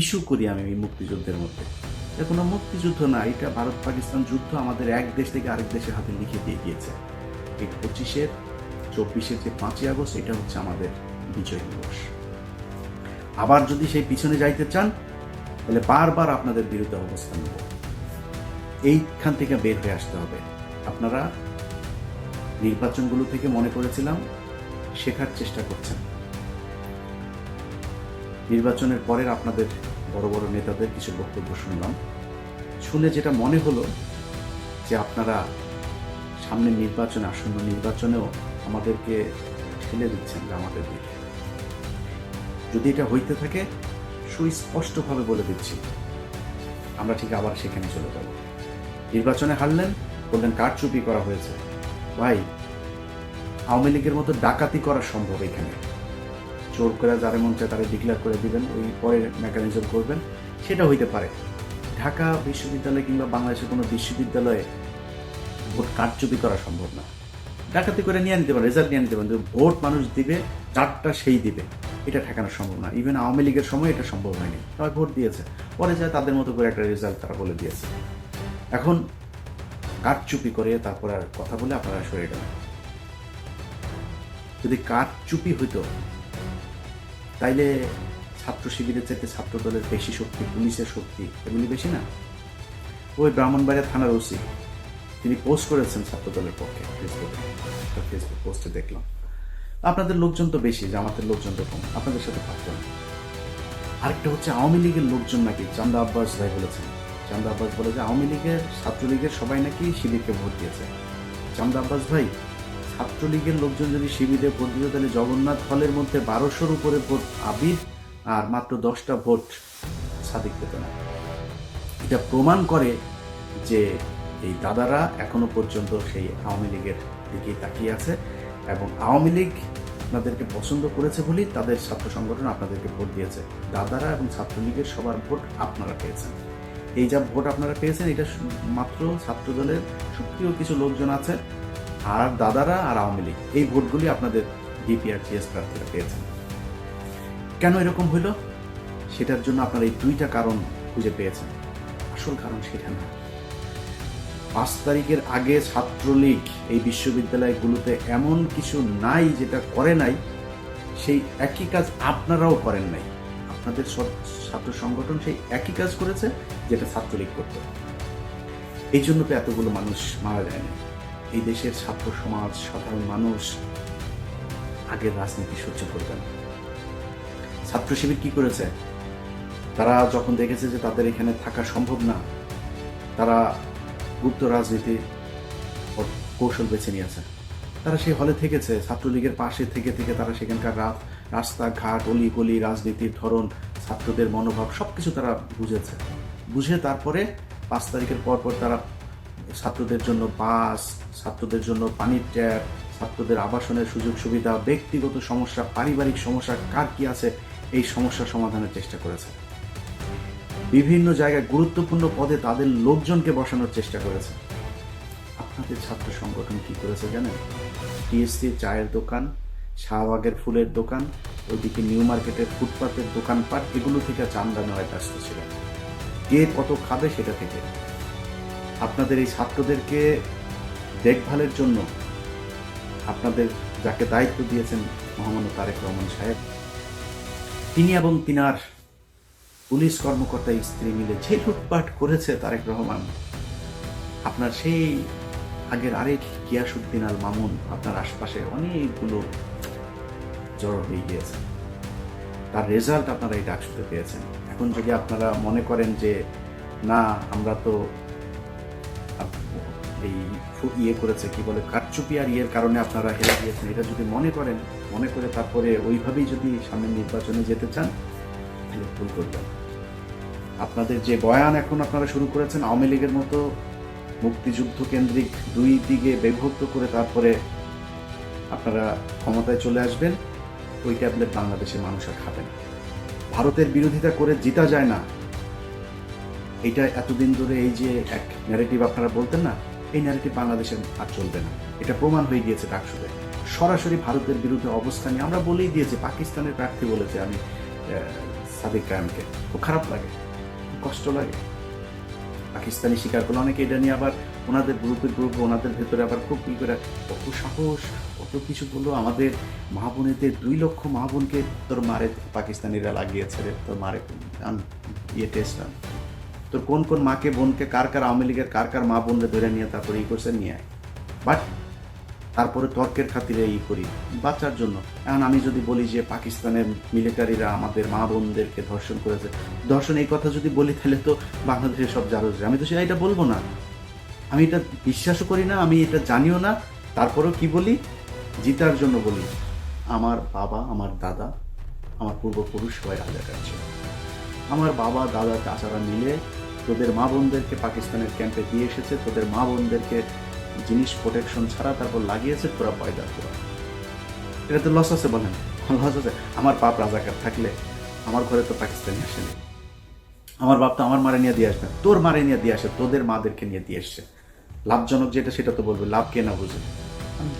Issue করি আমি এই মুক্তিযুদ্ধের মধ্যে। এটা কোনো মুক্তিযুদ্ধ না, এটা ভারত পাকিস্তান যুদ্ধ আমাদের এক দেশ থেকে আরেক দেশের হাতে লিখে দিয়ে গিয়েছে। এই পঁচিশের, চব্বিশের যে পাঁচই আগস্ট, এটা হচ্ছে আমাদের বিজয় দিবস। আবার যদি সেই পিছনে যাইতে চান, তাহলে বারবার আপনাদের বিরুদ্ধে অবস্থান নেব। এইখান থেকে বের হয়ে আসতে হবে। আপনারা নির্বাচনগুলো থেকে মনে করেছিলাম, শেখার চেষ্টা করছেন। নির্বাচনের পরের আপনাদের বড় বড় নেতাদের কিছু বক্তব্য শুনলাম। শুনে যেটা মনে হলো যে আপনারা সামনের নির্বাচনে, আসন্ন নির্বাচনেও আমাদেরকে ঠেলে দিচ্ছেন আমাদের দিকে যদি এটা হইতে থাকে, সুস্পষ্টভাবে বলে দিচ্ছি, আমরা ঠিক আবার সেখানে চলে যাব। নির্বাচনে হারলেন, বললেন কারচুপি করা হয়েছে? ভাই, আওয়ামী লীগের মতো ডাকাতি করা সম্ভব এখানে। চোর করে যারা মন চায় তারা ডিক্লেয়ার করে দিবেন, ওই পরে মেকানিজম করবেন। সেটা হইতে পারে। ঢাকা বিশ্ববিদ্যালয় কিংবা বাংলাদেশের কোনো বিশ্ববিদ্যালয়ে ভোট কারচুপি করা সম্ভব না। ডাকাতি করে নিয়ে নিতে পারে রেজাল্ট নিয়ে নিতে পারেন ভোট মানুষ দিবে চারটা সেই দিবে। এটা ঠেকানো সম্ভব না। ইভেন আওয়ামী লীগের সময় এটা সম্ভব হয়নি। সবাই ভোট দিয়েছে। পরে যায় তাদের মতো করে একটা রেজাল্ট তারা বলে দিয়েছে। এখন কারচুপি করে তারপর আর কথা বলে আপনারা সরে গেলেন যদি কারচুপি হইতো তাইলে ছাত্র শিবিরের চাইতে ছাত্র দলের বেশি শক্তি, পুলিশের শক্তি এগুলি বেশি না? ওই ব্রাহ্মণবাড়িয়া থানার ওসি, তিনি পোস্ট করেছেন ছাত্র দলের পক্ষে ফেসবুকে ফেসবুক পোস্টে দেখলাম। আপনাদের লোকজন তো বেশি, জামাতের লোকজন তো কম, আপনাদের সাথে পারত না আরেকটা হচ্ছে আওয়ামী লীগের লোকজন নাকি, চান্দা আব্বাস ভাই বলেছেন। চান্দা আব্বাস বলে যে আওয়ামী লীগের, ছাত্রলীগের সবাই নাকি শিবিরকে ভোট দিয়েছে। চান্দা আব্বাস ভাই ছাত্রলীগের লোকজন যদি শিবিরে ভোট দিত, তাহলে জগন্নাথ হলের মধ্যে বারোশোর উপরে ভোট আবির আর মাত্র দশটা ভোট সাদিক পেত না। এটা প্রমাণ করে যে এই দাদারা এখনও পর্যন্ত সেই আওয়ামী লীগের দিকে তাকিয়ে আছে এবং আওয়ামী লীগ আপনাদেরকে পছন্দ করেছে বলেই তাদের ছাত্র সংগঠন আপনাদেরকে ভোট দিয়েছে। দাদারা এবং ছাত্রলীগের সবার ভোট আপনারা পেয়েছেন। এই যা ভোট আপনারা পেয়েছেন, এটা মাত্র ছাত্র দলের সক্রিয় কিছু লোকজন আছে। আর দাদারা আর আওয়ামী লীগ, এই ভোটগুলি আপনাদের ডিপিআর জিএস প্রার্থীরা পেয়েছেন। কেন এরকম হইল? সেটার জন্য আপনারা এই দুইটা কারণ খুঁজে পেয়েছেন। আসল কারণ সেটা না। পাঁচ তারিখের আগে ছাত্রলীগ এই বিশ্ববিদ্যালয়গুলোতে এমন কিছু নাই যেটা করে নাই, সেই একই কাজ আপনারাও করেন নাই। আপনাদের ছাত্র সংগঠন সেই একই কাজ করেছে, যেটা ছাত্রলীগ করত। এই জন্য তো এতগুলো মানুষ মারা যায় না এই দেশের ছাত্র সমাজ, সাধারণ মানুষ আগের রাজনীতি সহ্য করবে না। ছাত্র শিবির কি করেছে? তারা যখন দেখেছে যে তাদের এখানে থাকা সম্ভব না, তারা গুপ্ত রাজনীতি কৌশল বেছে নিয়েছে। তারা সেই হলে থেকেছে, ছাত্রলীগের পাশে থেকে থেকে তারা সেখানকার রা- রাস্তাঘাট অলি গলি রাজনীতির ধরন, ছাত্রদের মনোভাব সব কিছু তারা বুঝেছে। বুঝে তারপরে পাঁচ তারিখের পর পর তারা ছাত্রদের জন্য বাস, ছাত্রদের জন্য পানির ট্যাপ, ছাত্রদের আবাসনের সুযোগ সুবিধা, ব্যক্তিগত সমস্যা, পারিবারিক সমস্যা, কার কি আছে, এই সমস্যা সমাধানের চেষ্টা করেছে। বিভিন্ন জায়গায় গুরুত্বপূর্ণ পদে তাদের লোকজনকে বসানোর চেষ্টা করেছে। আপনাদের ছাত্র সংগঠন কি করেছে জানেন? টিএসসি চায়ের দোকান, শাহবাগের ফুলের দোকান, ওইদিকে নিউ মার্কেটের ফুটপাতের দোকানপাট, এগুলো থেকে চান্দা নেওয়ায় ব্যস্ত ছিল কে কত খাবে সেটা থেকে আপনাদের এই ছাত্রদেরকে দেখভালের জন্য আপনাদের যাকে দায়িত্ব দিয়েছেন মহামান্য তারেক রহমান সাহেব, তিনি এবং তিনার পুলিশ কর্মকর্তা স্ত্রী মিলে যে লুটপাট করেছে তারেক রহমান, আপনার সেই আগের আরেক গিয়াসুদ্দিন আল মামুন আপনার আশপাশে অনেকগুলো জড়ো হয়ে গিয়েছে। তার রেজাল্ট আপনারা এই ডাকসুতে পেয়েছেন। এখন যদি আপনারা মনে করেন যে, না, আমরা তো এই ইয়ে করেছে, কি বলে, কারচুপি আর ইয়ের কারণে আপনারা হেরে গিয়েছেন। এটা যদি মনে করেন, মনে করে তারপরে ওইভাবেই যদি সামনের নির্বাচনে যেতে চান, তাহলে ভুল করবেন। আপনাদের যে বয়ান এখন আপনারা শুরু করেছেন, আওয়ামী লীগের মতো মুক্তিযুদ্ধ কেন্দ্রিক দুই দিকে বিভক্ত করে তারপরে আপনারা ক্ষমতায় চলে আসবেন, ওই ট্যাবলেট বাংলাদেশের মানুষ আর খাবে না। ভারতের বিরোধিতা করে জিতা যায় না। এটা এতদিন ধরে এই যে এক ন্যারেটিভ আপনারা বলতেন না এই ন্যারেটিভ বাংলাদেশের আর চলবে না। এটা প্রমাণ হয়ে গিয়েছে ডাকসুতে সরাসরি ভারতের বিরুদ্ধে অবস্থান আমরা বলেই দিয়েছি, পাকিস্তানের প্রার্থী বলেছে আমি সাদিক কায়ামকে। খুব খারাপ লাগে, খুব কষ্ট লাগে। পাকিস্তানি স্বীকার করল অনেকে এটা নিয়ে আবার ওনাদের গ্রুপের গ্রুপ ওনাদের ভেতরে আবার খুব ই করে কত সাহস কত কিছু বলল, আমাদের মা বোনেদের দুই লক্ষ মা বোনকে তোর মারে, পাকিস্তানিরা লাগিয়েছে রে, তোর মারে ইয়ে টেস্ট তোর কোন কোন মাকে, বোনকে, কার কার আওয়ামী লীগের, কার কার মা বোনরে ধরে নিয়ে তারপরে ই করছে, নিয়ে আয়। বাট তারপরে তর্কের খাতিরে ই করি বাচ্চার জন্য। এখন আমি যদি বলি যে পাকিস্তানের মিলিটারিরা আমাদের মা বোনদেরকে ধর্ষণ করেছে, ধর্ষণ এই কথা যদি বলি, তাহলে তো বাংলাদেশের সব জারো আমি তো সেটা, এটা বলব না। আমি এটা বিশ্বাসও করি না, আমি এটা জানিও না। তারপরেও কি বলি? জিতার জন্য বলি, আমার বাবা, আমার দাদা, আমার পূর্বপুরুষ সবাই রাজাকার ছিল। আমার বাবা, দাদা, চাচারা মিলে তোদের মা বোনদেরকে পাকিস্তানের ক্যাম্পে দিয়ে এসেছে, তোদের মা বোনদেরকে জিনিস প্রোটেকশন ছাড়া তারপর লাগিয়েছে, তোরা পয়দা তোরা এটা তো লস আছে বলেন। লস আছে? আমার বাপ রাজাকার থাকলে আমার ঘরে তো পাকিস্তানি আসেনি। আমার বাপ তো আমার মারে নিয়ে দিয়ে আসবে। তোর মারে নিয়ে দিয়ে আসে, তোদের মাদেরকে নিয়ে দিয়ে এসছে। লাভজনক যেটা সেটা তো বলবে, লাভ কে না বুঝে?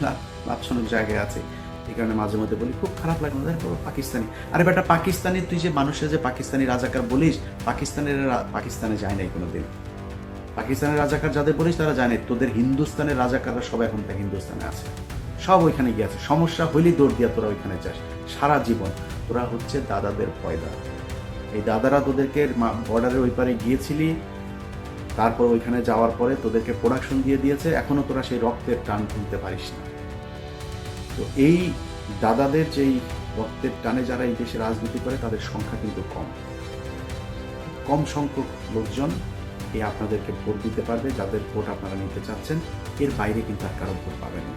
লাভ লাভজনক জায়গায় আছে। এই কারণে মাঝে মধ্যে বলি, খুব খারাপ লাগে না, দেখো পাকিস্তানি। আরে বেটা, পাকিস্তানি তুই যে মানুষের যে পাকিস্তানি রাজাকার বলিস, পাকিস্তানের পাকিস্তানে যায় নাই কোনোদিন। পাকিস্তানের রাজাকার যাদের বলিস, তারা জানে তোদের হিন্দুস্তানের রাজাকাররা সব এখন থেকে হিন্দুস্তানে আছে। সব ওইখানে গিয়ে আছে। সমস্যা হইলেই দৌড় দিয়া তোরা ওইখানে যাস। সারা জীবন। তোরা হচ্ছে দাদাদের পয়দা। এই দাদারা তোদেরকে বর্ডারের ওই পারে গিয়েছিলি, তারপর ওইখানে যাওয়ার পরে তোদেরকে প্রোডাকশন দিয়ে দিয়েছে। এখনও তোরা সেই রক্তের টান তুলতে পারিস না। তো এই দাদাদের যেই রক্তের টানে যারা এই দেশে রাজনীতি করে, তাদের সংখ্যা কিন্তু কম। কম সংখ্যক লোকজন এই আপনাদেরকে ভোট দিতে পারবে, যাদের ভোট আপনারা নিতে চাচ্ছেন। এর বাইরে কিন্তু আর কারও ভোট পাবেন না।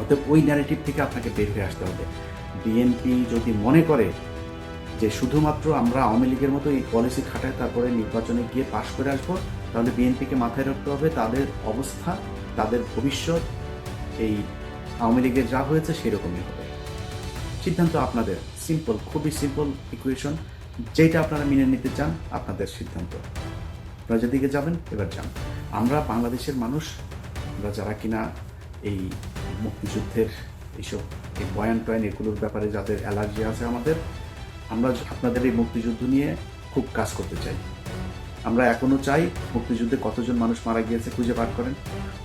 অতএব ওই ন্যারেটিভ থেকে আপনাকে বের হয়ে আসতে হবে। বিএনপি যদি মনে করে যে শুধুমাত্র আমরা আওয়ামী লীগের মতো এই পলিসি খাটায় তারপরে নির্বাচনে গিয়ে পাশ করে আসব, তাহলে বিএনপিকে মাথায় রাখতে হবে। তাদের অবস্থা, তাদের ভবিষ্যৎ, এই আওয়ামী লীগের যা হয়েছে সেরকমই হবে। সিদ্ধান্ত আপনাদের সিম্পল খুবই সিম্পল ইকুয়েশন যেটা আপনারা মেনে নিতে চান, আপনাদের সিদ্ধান্ত। আপনারা যেদিকে যাবেন, এবার যান। আমরা বাংলাদেশের মানুষ, আমরা যারা কিনা এই মুক্তিযুদ্ধের এইসব এই বয়ান টয়ান এগুলোর ব্যাপারে যাদের অ্যালার্জি আছে আমাদের, আমরা আপনাদের এই মুক্তিযুদ্ধ নিয়ে খুব কাজ করতে চাই। আমরা এখনও চাই মুক্তিযুদ্ধে কতজন মানুষ মারা গিয়েছে খুঁজে বার করেন।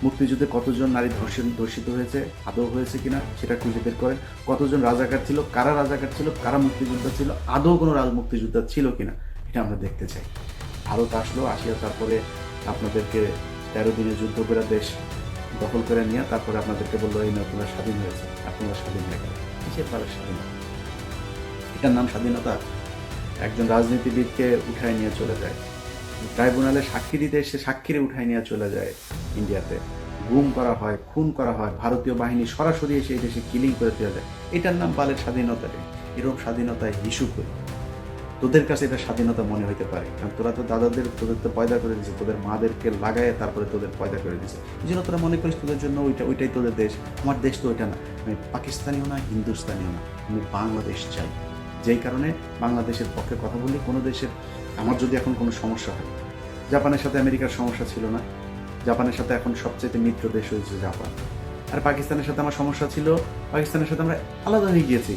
মুক্তিযুদ্ধে কতজন নারী ধর্ষণ ধর্ষিত হয়েছে, আদৌ হয়েছে কিনা সেটা খুঁজে বের করেন। কতজন রাজাকার ছিল, কারা রাজাকার ছিল, কারা মুক্তিযোদ্ধা ছিল, আদৌ কোনো রাজ মুক্তিযোদ্ধা ছিল কিনা এটা আমরা দেখতে চাই। ভারত আসলো, আসিয়া তারপরে আপনাদেরকে তেরো দিনে যুদ্ধ করে দেশ দখল করে নিয়ে তারপরে আপনাদেরকে বলল, এই তোমরা স্বাধীন হয়েছে। আপনারা স্বাধীন হয়ে গেল। কিসের পারে স্বাধীনতা এটার নাম স্বাধীনতা? একজন রাজনীতিবিদকে উঠায় নিয়ে চলে যায়। ট্রাইব্যুনালে সাক্ষী দিতে এসে সাক্ষীরে উঠায় নিয়ে চলে যায় ইন্ডিয়াতে। গুম করা হয়, খুন করা হয়, ভারতীয় বাহিনী সরাসরি এসে এই দেশে কিলিং করে দেওয়া যায় এটার নাম বালের স্বাধীনতা রে। এরকম স্বাধীনতায় হিসু করি তোদের কাছে এটা স্বাধীনতা মনে হইতে পারে। কারণ তোরা তো দাদাদের, তোদের তো পয়দা করে দিছে, তোদের মাদেরকে লাগায় তারপরে তোদের পয়দা করে দিছে। এই জন্য তোরা মনে করিস তোদের জন্য ওইটা, ওইটাই তোদের দেশ। আমার দেশ তো ওইটা না। আমি পাকিস্তানিও না, হিন্দুস্তানিও না। আমি বাংলাদেশ চাই। যেই কারণে বাংলাদেশের পক্ষে কথা বলি, কোনো দেশের আমার যদি এখন কোনো সমস্যা হয়, জাপানের সাথে আমেরিকার সমস্যা ছিল না, জাপানের সাথে এখন সবচেয়ে মিত্র দেশ হয়েছে জাপান। আর পাকিস্তানের সাথে আমার সমস্যা ছিল, পাকিস্তানের সাথে আমরা আলাদা হয়ে গিয়েছি।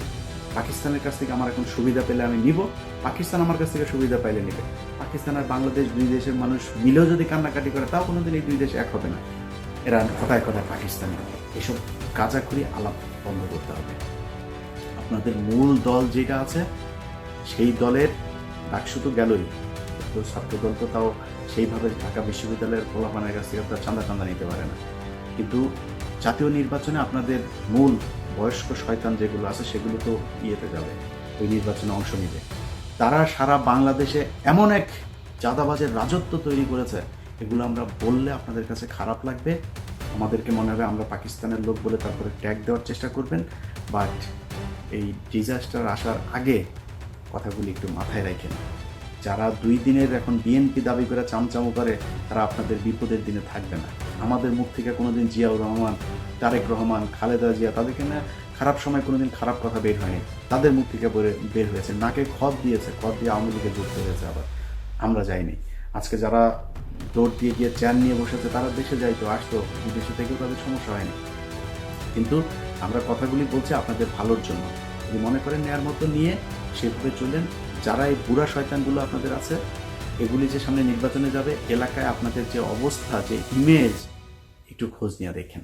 পাকিস্তানের কাছ থেকে আমার এখন সুবিধা পেলে আমি নিব, পাকিস্তান আমার কাছ থেকে সুবিধা পাইলে নেবে। পাকিস্তান আর বাংলাদেশ দুই দেশের মানুষ মিলেও যদি কান্নাকাটি করে, তাও কোনোদিন এই দুই দেশ এক হবে না। এরা কথায় কথায় পাকিস্তানি এসব কাজাখুরি আলাপ বন্ধ করতে হবে। আপনাদের মূল দল যেটা আছে, সেই দলের ডাকসু তো গেলই। তো ছাত্র দল তো তাও সেইভাবে ঢাকা বিশ্ববিদ্যালয়ের খোলাপানের কাছ থেকে তার চান্দা চান্দা নিতে পারে না। কিন্তু জাতীয় নির্বাচনে আপনাদের মূল বয়স্ক শয়তান যেগুলো আছে সেগুলো তো ইয়েতে যাবে, ওই নির্বাচনে অংশ নিবে। তারা সারা বাংলাদেশে এমন এক চাঁদাবাজের রাজত্ব তৈরি করেছে, এগুলো আমরা বললে আপনাদের কাছে খারাপ লাগবে। আমাদেরকে মনে হবে আমরা পাকিস্তানের লোক বলে তারপরে ট্যাগ দেওয়ার চেষ্টা করবেন। বাট এই ডিজাস্টার আসার আগে কথাগুলি একটু মাথায় রাখেন। যারা দুই দিনের এখন বিএনপি দাবি করে চামচামো করে, তারা আপনাদের বিপদের দিনে থাকবে না। আমাদের মুখ থেকে কোনোদিন জিয়াউর রহমান, তারেক রহমান, খালেদা জিয়া তাদেরকে না খারাপ সময় কোনোদিন খারাপ কথা বের হয়নি। তাদের মুখ থেকে বের- হয়েছে। নাকে খত দিয়েছে। খত দিয়ে আওয়ামী লীগে যুক্ত হয়েছে আবার। আমরা যাইনি। আজকে যারা দৌড় দিয়ে গিয়ে চেয়ার নিয়ে বসেছে, তারা দেশে যাইতো, আসতো। বিদেশে থেকেও তাদের সমস্যা হয়নি। কিন্তু আমরা কথাগুলি বলছি আপনাদের ভালোর জন্য। যদি মনে করেন নেয়ার মতো নিয়ে সেভাবে চলেন যারা এই বুড়া শয়তানগুলো আপনাদের আছে, এগুলি যে সামনে নির্বাচনে যাবে, এলাকায় আপনাদের যে অবস্থা, যে ইমেজ একটু খোঁজ নিয়ে দেখেন।